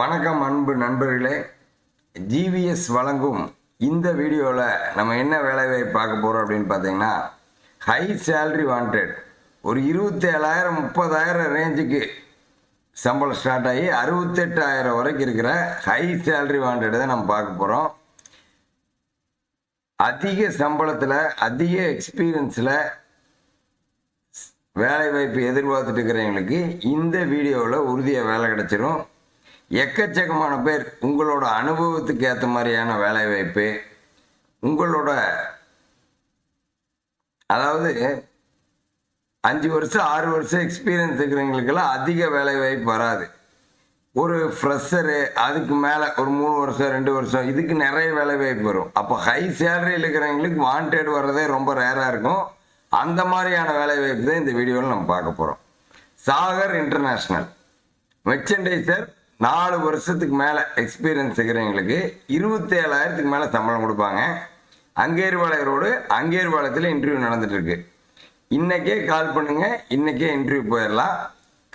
வணக்கம் அன்பு நண்பர்களே. ஜிவிஎஸ் வழங்கும் இந்த வீடியோவில் நம்ம என்ன வேலையை பார்க்க போகிறோம் அப்படின்னு பார்த்தீங்கன்னா ஹை சேல்ரி வாண்டட் ஒரு இருபத்தேழாயிரம் முப்பதாயிரம் ரேஞ்சுக்கு சம்பளம் ஸ்டார்ட் ஆகி அறுபத்தெட்டாயிரம் வரைக்கும் இருக்கிற ஹை சேல்ரி வாண்டட் தான் நம்ம பார்க்க போகிறோம் அதிக சம்பளத்தில் அதிக எக்ஸ்பீரியன்ஸில் வேலை வாய்ப்பு எதிர்பார்த்துட்டு இருக்கிறவங்களுக்கு இந்த வீடியோவில் உறுதியாக வேலை கிடச்சிரும். எக்கச்சக்கமான பேர் உங்களோட அனுபவத்துக்கு ஏற்ற மாதிரியான வேலை வாய்ப்பு உங்களோட அதாவது அஞ்சு வருஷம் ஆறு வருஷம் எக்ஸ்பீரியன்ஸ் இருக்கிறவங்களுக்கெல்லாம் அதிக வேலை வாய்ப்பு வராது. ஒரு ஃப்ரெஷரு அதுக்கு மேலே ஒரு மூணு வருஷம் ரெண்டு வருஷம் இதுக்கு நிறைய வேலை வாய்ப்பு வரும். அப்போ ஹை சேலரியில் இருக்கிறவங்களுக்கு வாண்டட் வர்றதே ரொம்ப ரேராக இருக்கும். அந்த மாதிரியான வேலை வாய்ப்பு தான் இந்த வீடியோவில் நம்ம பார்க்க போகிறோம் சாகர் இன்டர்நேஷ்னல் மெர்ச்சன்டைசர் நாலு வருஷத்துக்கு மேலே எக்ஸ்பீரியன்ஸ் இருக்கிறவங்களுக்கு இருபத்தேழாயிரத்துக்கு மேலே சம்பளம் கொடுப்பாங்க. அங்கேர்வாளைய ரோடு இன்டர்வியூ நடந்துட்டு இன்றைக்கே கால் பண்ணுங்கள் இன்றைக்கே இன்டர்வியூ போயிடலாம்.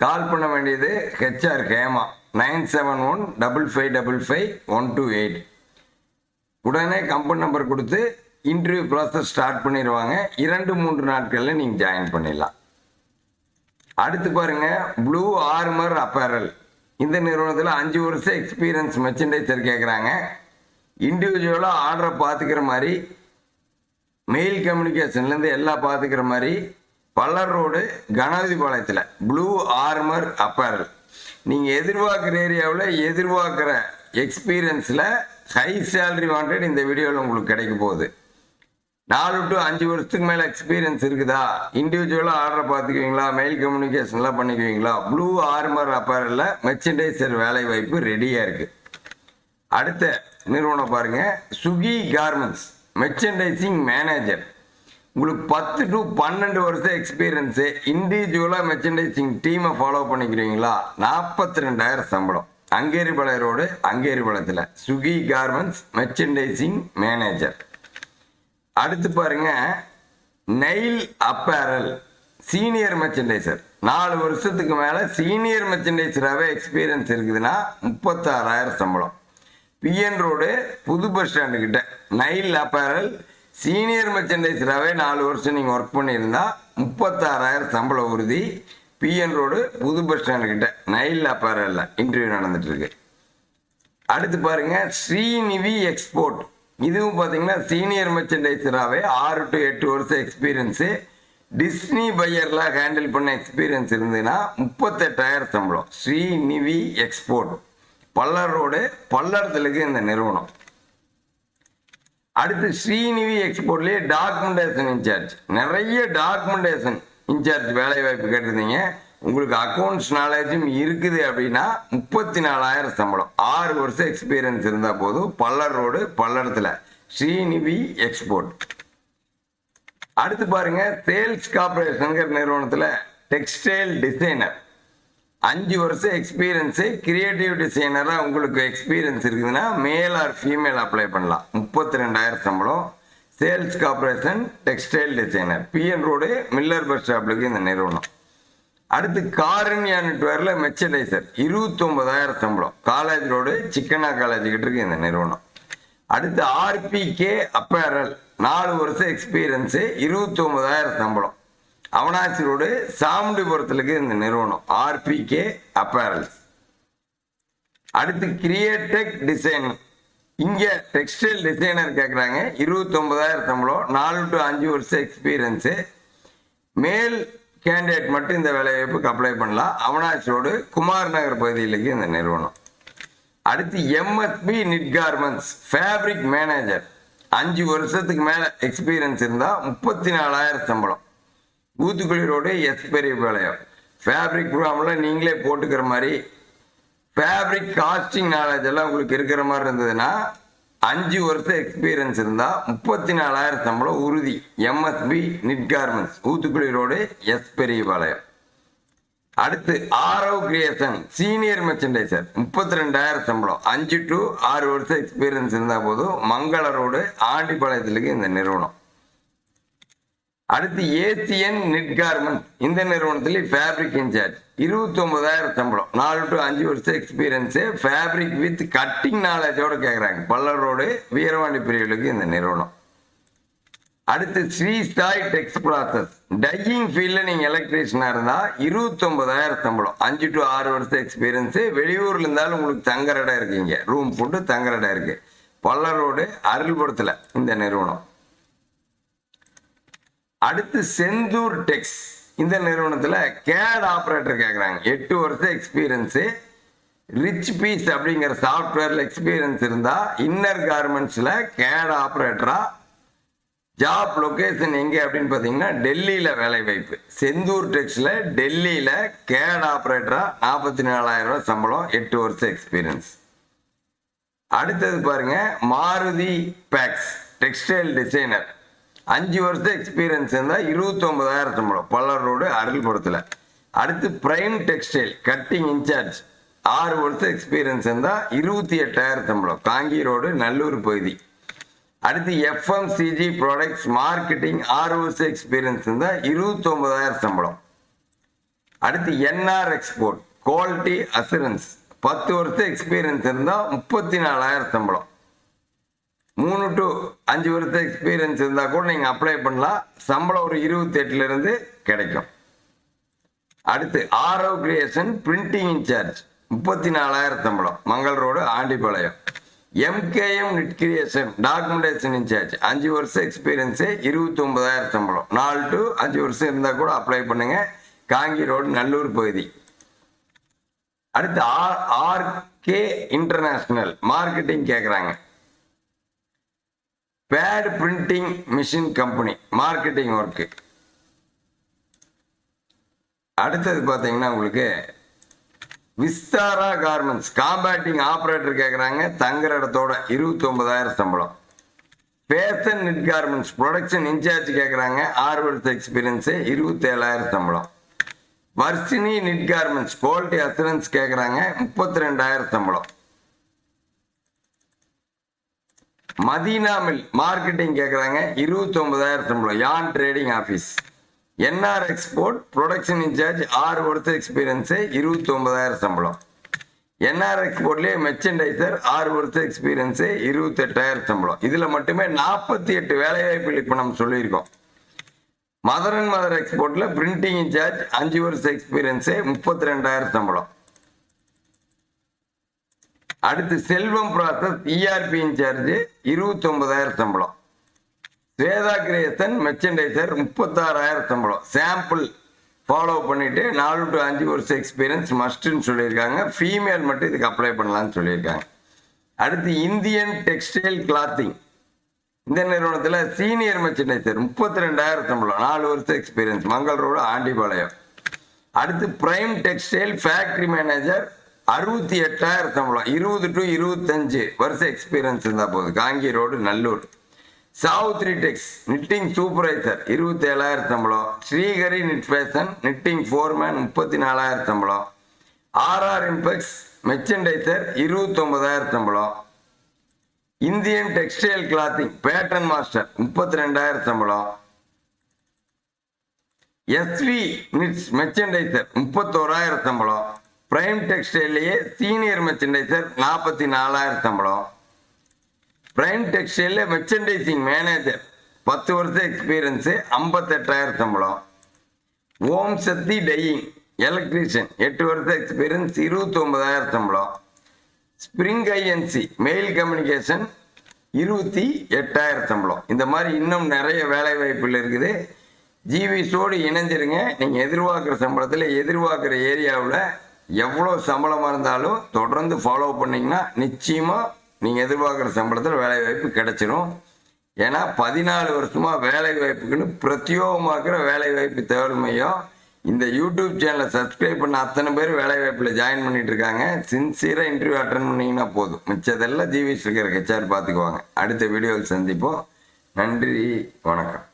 கால் பண்ண வேண்டியது HR Hema nine seven one double five double five one two eight உடனே கம்பெனி நம்பர் கொடுத்து இன்டர்வியூ ப்ராசஸ் ஸ்டார்ட் பண்ணிடுவாங்க. இரண்டு மூன்று நாட்களில் நீங்கள் ஜாயின் பண்ணிடலாம். அடுத்து பாருங்க ப்ளூ ஆர்மர் அப்பேரல் இந்த நிறுவனத்தில் அஞ்சு வருஷம் எக்ஸ்பீரியன்ஸ் மெர்ச்சன்டைசர் கேட்குறாங்க இண்டிவிஜுவலாக ஆர்டரை பார்த்துக்கிற மாதிரி மெயில் கம்யூனிகேஷன்லேருந்து எல்லாம் பார்த்துக்கிற மாதிரி பல்லர் ரோடு கணபதிபாளையத்தில் ப்ளூ ஆர்மர் அப்பேரல் நீங்கள் எதிர்பார்க்குற ஏரியாவில் எதிர்பார்க்குற எக்ஸ்பீரியன்ஸில் ஹை சேலரி வாண்டட் இந்த வீடியோவில் உங்களுக்கு கிடைக்க போகுது. நாலு டு அஞ்சு வருஷத்துக்கு மேலே எக்ஸ்பீரியன்ஸ் இருக்குதா? இண்டிவிஜுவலாக ஆர்டரை பார்த்துக்குவீங்களா? மெயில் கம்யூனிகேஷன்லாம் பண்ணிக்குவீங்களா? ப்ளூ ஆர்மர் அப்பேரலில் மெர்ச்சன்டைசர் வேலை வாய்ப்பு ரெடியாக இருக்குது அடுத்த நிறுவனம் பாருங்கள் சுகி கார்மெண்ட்ஸ் மெர்ச்சன்டைசிங் மேனேஜர் உங்களுக்கு பத்து டு பன்னெண்டு வருஷம் எக்ஸ்பீரியன்ஸு இண்டிவிஜுவலாக மெர்ச்சன்டைசிங் டீமை ஃபாலோ பண்ணிக்கிறீங்களா நாற்பத்தி ரெண்டாயிரம் சம்பளம். அங்கேரிபாளைய ரோடு அங்கேரிபாளையத்தில் சுகி கார்மெண்ட்ஸ் மெர்ச்சன்டைசிங் மேனேஜர் அடுத்து பாருங்க நெயில் அப்பேரல் சீனியர் மெர்ச்சன்டைசர் நாலு வருஷத்துக்கு மேலே சீனியர் மெர்ச்சன்டைசராகவே எக்ஸ்பீரியன்ஸ் இருக்குதுன்னா முப்பத்தாறாயிரம் சம்பளம். பிஎன் ரோடு புது பஸ் ஸ்டாண்டுக்கிட்ட நைல் அப்பேரல் சீனியர் மெர்ச்சன்டைசராகவே நாலு வருஷம் நீங்கள் ஒர்க் பண்ணியிருந்தா முப்பத்தாறாயிரம் சம்பளம் உறுதி. பிஎன் ரோடு புது பஸ் ஸ்டாண்டு கிட்ட. நைல் அப்பேரலில் இன்டர்வியூ நடந்துட்டுருக்கு அடுத்து பாருங்க ஸ்ரீநிவி எக்ஸ்போர்ட் இதுவும் பார்த்தீங்கன்னா சீனியர் மெர்ச்சன்டைசராகவே ஆறு டு எட்டு வருஷம் எக்ஸ்பீரியன்ஸு டிஸ்னி பையர்லாம் ஹேண்டில் பண்ண எக்ஸ்பீரியன்ஸ் இருந்ததுன்னா முப்பத்தெட்டாயிரம் சம்பளம். ஸ்ரீநிவி எக்ஸ்போர்ட் பல்லரோடு பல்லடத்துலக்கு இந்த நிறுவனம். அடுத்து ஸ்ரீநிவி எக்ஸ்போர்ட்லேயே டாக்குமெண்டேஷன் இன்சார்ஜ் நிறைய டாக்குமெண்டேஷன் இன்சார்ஜ் வேலை வாய்ப்பு கேட்டிருந்தீங்க. உங்களுக்கு அக்கௌண்ட்ஸ் நாலேஜும் இருக்குது அப்படின்னா முப்பத்தி நாலாயிரம் சம்பளம். ஆறு வருஷம் எக்ஸ்பீரியன்ஸ் இருந்தால் போதும். பல்லர் ரோடு பல்லடத்தில். ஸ்ரீநிவி எக்ஸ்போர்ட் அடுத்து பாருங்க சேல்ஸ் கார்பரேஷனுங்கிற நிறுவனத்தில் டெக்ஸ்டைல் டிசைனர் அஞ்சு வருஷம் எக்ஸ்பீரியன்ஸு கிரியேட்டிவ் டிசைனராக உங்களுக்கு எக்ஸ்பீரியன்ஸ் இருக்குதுன்னா மேல் ஆர் ஃபீமேல் அப்ளை பண்ணலாம். முப்பத்தி ரெண்டாயிரம் சம்பளம் sales corporation textile designer PN road Miller bus ஸ்டாப்லுக்கு இந்த நிறுவனம். அடுத்து காரண்யா நெட்வேரில் மெர்ச்சடைசர் இருபத்தொம்பதாயிரம் சம்பளம். காலேஜ் ரோடு சிக்கனா காலேஜ் கிட்ட இருக்கு இந்த நிறுவனம். அடுத்து ஆர்பிகே அப்பேரல். நாலு வருஷம் எக்ஸ்பீரியன்ஸு இருபத்தொம்பதாயிரம் சம்பளம். அவனாசி ரோடு சாமுண்டிபுரத்துலக்கு இந்த நிறுவனம். RPK apparels. அடுத்து கிரியேட்டெக் டிசைன். இங்கே டெக்ஸ்டைல் டிசைனர் கேட்குறாங்க இருபத்தொம்பதாயிரம் சம்பளம். நாலு டு அஞ்சு வருஷம் எக்ஸ்பீரியன்ஸு மேல் கேண்டிடேட் மட்டும் இந்த வேலைவாய்ப்புக்கு அப்ளை பண்ணலாம். அவனாசி ரோடு குமார் நகர் பகுதியிலுக்கு இந்த நிறுவனம். அடுத்து MSP knit garments fabric manager அஞ்சு வருஷத்துக்கு மேலே எக்ஸ்பீரியன்ஸ் இருந்தால் முப்பத்தி நாலாயிரம் சம்பளம். ஊத்துக்குழி ரோடு எஸ் வேலையம் ஃபேப்ரிக் ப்ரோக்ராமில் நீங்களே போட்டுக்கிற மாதிரி ஃபேப்ரிக் காஸ்டிங் நாலேஜ் எல்லாம் உங்களுக்கு இருக்கிற மாதிரி இருந்ததுன்னா அஞ்சு வருஷம் எக்ஸ்பீரியன்ஸ் இருந்தால் முப்பத்தி நாலாயிரம் சம்பளம் உறுதி. MSP knit garments Uthukuli road S Periyapalayam. அடுத்து ஆரவ் கிரியேஷன் சீனியர் மெர்ச்சன்டைசர் முப்பத்தி ரெண்டாயிரம் சம்பளம். அஞ்சு டு ஆறு வருஷம் எக்ஸ்பீரியன்ஸ் இருந்தால் போதும் மங்கள ரோடு ஆண்டிப்பாளையத்துக்கு இந்த நிறுவனம். அடுத்து ஏசியன் நெட் கார்மெண்ட். இந்த நிறுவனத்தில் ஃபேப்ரிக் இன்சார்ஜ் இருபத்தி ஒன்பதாயிரம் சம்பளம். நாலு டு அஞ்சு வருஷம் எக்ஸ்பீரியன்ஸு ஃபேப்ரிக் வித் கட்டிங் நாலேஜோடு கேட்குறாங்க பல்லரோடு வீரவாண்டி பிரிவுகளுக்கு இந்த நிறுவனம். அடுத்து ஸ்ரீ ஸ்டாய் டெக்ஸ் ப்ராசஸ் டையிங் ஃபீல்டில் நீங்கள் எலக்ட்ரீஷனாக இருந்தால் இருபத்தொம்பதாயிரம் சம்பளம். அஞ்சு டு ஆறு வருஷம் எக்ஸ்பீரியன்ஸு வெளியூரில் இருந்தாலும் உங்களுக்கு தங்குற இடம் இருக்குங்க ரூம் போட்டு தங்குற இடம் இருக்குது பல்லரோடு அருள்புரத்தில் இந்த நிறுவனம். அடுத்து செந்தூர் டெக்ஸ். இந்த நிறுவனத்தில் கேட் ஆப்ரேட்டர் கேட்குறாங்க எட்டு வருஷம் எக்ஸ்பீரியன்ஸு ரிச் பீஸ் அப்படிங்கிற சாஃப்ட்வேரில் எக்ஸ்பீரியன்ஸ் இருந்தால் இன்னர் கார்மெண்ட்ஸில் கேட் ஆப்ரேட்டராக ஜாப் லொக்கேஷன் எங்கே அப்படின்னு பார்த்தீங்கன்னா டெல்லியில் வேலை வாய்ப்பு. செந்தூர் டெக்ஸில் டெல்லியில் கேட் ஆப்ரேட்டராக நாற்பத்தி நாலாயிரம் ரூபாய் சம்பளம் எட்டு வருஷம் எக்ஸ்பீரியன்ஸ் அடுத்தது பாருங்க மாருதி பேக்ஸ் டெக்ஸ்டைல் டிசைனர் அஞ்சு வருஷம் எக்ஸ்பீரியன்ஸ் இருந்தால் இருபத்தொம்பதாயிரம் சம்பளம். பல்லர் ரோடு அருள்புரத்தில் அடுத்து பிரைம் டெக்ஸ்டைல் கட்டிங் இன்சார்ஜ் ஆறு வருஷம் எக்ஸ்பீரியன்ஸ் இருந்தால் இருபத்தி எட்டாயிரம் சம்பளம். காங்கி ரோடு நல்லூர் பகுதி. அடுத்து எஃப்எம்சிஜி ப்ராடக்ட்ஸ் மார்க்கெட்டிங் ஆறு வருஷம் எக்ஸ்பீரியன்ஸ் இருந்தால் இருபத்தொம்பதாயிரம் சம்பளம். அடுத்து என்ஆர் எக்ஸ்போர்ட் குவாலிட்டி அசூரன்ஸ் பத்து வருஷம் எக்ஸ்பீரியன்ஸ் இருந்தால் முப்பத்தி நாலாயிரம் சம்பளம். மூணு டு அஞ்சு வருஷம் எக்ஸ்பீரியன்ஸ் இருந்தால் கூட நீங்கள் அப்ளை பண்ணலாம். சம்பளம் ஒரு இருபத்தெட்டுலேருந்து கிடைக்கும். அடுத்து ஆரவ் கிரியேஷன் பிரிண்டிங் இன்சார்ஜ் முப்பத்தி நாலாயிரம் சம்பளம். Mangal road Andipalayam. MKM knit creation documentation incharge அஞ்சு வருஷம் எக்ஸ்பீரியன்ஸு இருபத்தி ஒன்பதாயிரம் சம்பளம். நாலு டு அஞ்சு வருஷம் இருந்தால் கூட அப்ளை பண்ணுங்கள் காங்கி ரோடு நல்லூர் பகுதி. அடுத்து ஆர் ஆர்கே இன்டர்நேஷ்னல் மார்க்கெட்டிங் கேட்குறாங்க pad printing machine company marketing work. அடுத்தது பார்த்தீங்கன்னா உங்களுக்கு விஸ்தாரா கார்மெண்ட்ஸ் காம்பேட்டிங் ஆப்ரேட்டர் கேட்குறாங்க தங்குற இடத்தோட இருபத்தொம்பதாயிரம் சம்பளம். Fashion knit garments production incharge கேட்குறாங்க ஆறு வருஷம் எக்ஸ்பீரியன்ஸு இருபத்தேழாயிரம் சம்பளம். Varshini knit garments quality assurance கேட்குறாங்க முப்பத்தி ரெண்டாயிரம் சம்பளம். மதீனா மில் மார்க்கெட்டிங் கேட்குறாங்க இருபத்தி ஒன்பதாயிரம் சம்பளம் yarn trading office NR export production incharge ஆறு வருஷம் எக்ஸ்பீரியன்ஸு இருபத்தி ஒன்பதாயிரம் சம்பளம் என்ஆர் எக்ஸ்போர்ட்லேயே மெர்ச்சன்டைசர் ஆறு வருஷம் எக்ஸ்பீரியன்ஸு இருபத்தெட்டாயிரம் சம்பளம் இதில் மட்டுமே நாற்பத்தி எட்டு வேலைவாய்ப்புகள் இப்போ நம்ம சொல்லியிருக்கோம். மதர் அண்ட் மதர் எக்ஸ்போர்ட்டில் பிரிண்டிங் இன்சார்ஜ் அஞ்சு வருஷம் எக்ஸ்பீரியன்ஸு முப்பத்தி ரெண்டாயிரம் சம்பளம் அடுத்து செல்வம் ப்ராசஸ் இஆர்பி இன்சார்ஜ் இருபத்தி ஒன்பதாயிரம் சம்பளம். ஸ்வேதா கிரியேசன் மெர்ச்சன்டைசர் முப்பத்தாறாயிரம் சம்பளம். சாம்பிள் ஃபாலோ பண்ணிட்டு நாலு டு அஞ்சு வருஷம் எக்ஸ்பீரியன்ஸ் மஸ்ட்டுன்னு சொல்லியிருக்காங்க. ஃபீமேல் மட்டும் இதுக்கு அப்ளை பண்ணலாம்னு சொல்லியிருக்காங்க. அடுத்து இந்தியன் டெக்ஸ்டைல் கிளாத்திங் இந்த நிறுவனத்தில் சீனியர் மெர்ச்சன்டைசர் முப்பத்தி ரெண்டாயிரம் சம்பளம். நாலு வருஷம் எக்ஸ்பீரியன்ஸ் மங்கள் ரோடு ஆண்டிபாளையம். அடுத்து பிரைம் டெக்ஸ்டைல் ஃபேக்ட்ரி மேனேஜர் அறுபத்தி எட்டாயிரம் சம்பளம். இருபது டு இருபத்தஞ்சு வருஷம் எக்ஸ்பீரியன்ஸ் இருந்தால் போதும். காங்கி road Nallur. Chaudhary tex knitting supervisor இருபத்தி ஏழாயிரம் சம்பளம். Srihari knit fashion knitting foreman முப்பத்தி நாலாயிரம் சம்பளம் ஆர்ஆர் இம்பெக்ஸ் மெர்ச்சன்டைசர் இருபத்தொம்பதாயிரம் சம்பளம். Indian textile clothing pattern master முப்பத்தி ரெண்டாயிரம் சம்பளம் எஸ்வி நிட்ஸ் மெர்ச்சன்டைசர் முப்பத்தோராயிரம் சம்பளம். பிரைம் டெக்ஸ்டைல்லையே சீனியர் மெர்ச்சன்டைசர் நாற்பத்தி நாலாயிரம் சம்பளம். பிரைம் டெக்ஸ்டைலில் மெர்ச்சன்டைசிங் மேனேஜர் பத்து வருஷம் எக்ஸ்பீரியன்ஸு ஐம்பத்தெட்டாயிரம் சம்பளம். ஓம் சக்தி டையிங் எலக்ட்ரீஷியன் எட்டு வருஷம் எக்ஸ்பீரியன்ஸ் இருபத்தொம்பதாயிரம் சம்பளம். ஸ்ப்ரிங் ஐஎன்சி மெயில் கம்யூனிகேஷன் இருபத்தி எட்டாயிரம் சம்பளம். இந்த மாதிரி இன்னும் நிறைய வேலை வாய்ப்புகள் இருக்குது. ஜிவிஸோடு இணைஞ்சிருங்க. நீங்கள் எதிர்பார்க்குற சம்பளத்தில் எதிர்பார்க்குற ஏரியாவில் எவ்வளோ சம்பளமாக இருந்தாலும் தொடர்ந்து ஃபாலோ பண்ணிங்கன்னா நிச்சயமாக நீங்கள் எதிர்பார்க்குற சம்பளத்தில் வேலை வாய்ப்பு கிடைச்சிரும். ஏன்னா பதினாலு வருஷமாக வேலை வாய்ப்புக்குன்னு பிரத்யோகமாக்குற வேலை வாய்ப்பு தகவல் இந்த யூடியூப் சேனலை சப்ஸ்கிரைப் பண்ண அத்தனை பேர் வேலை வாய்ப்பில் ஜாயின் பண்ணிட்டு இருக்காங்க. சின்சியராக இன்டர்வியூ அட்டன் பண்ணிங்கன்னா போதும். மிச்சதெல்லாம் ஜிவிஎஸ் இருக்கிற ஹெச்ஆர் பார்த்துக்குவாங்க அடுத்த வீடியோவில் சந்திப்போம். நன்றி வணக்கம்.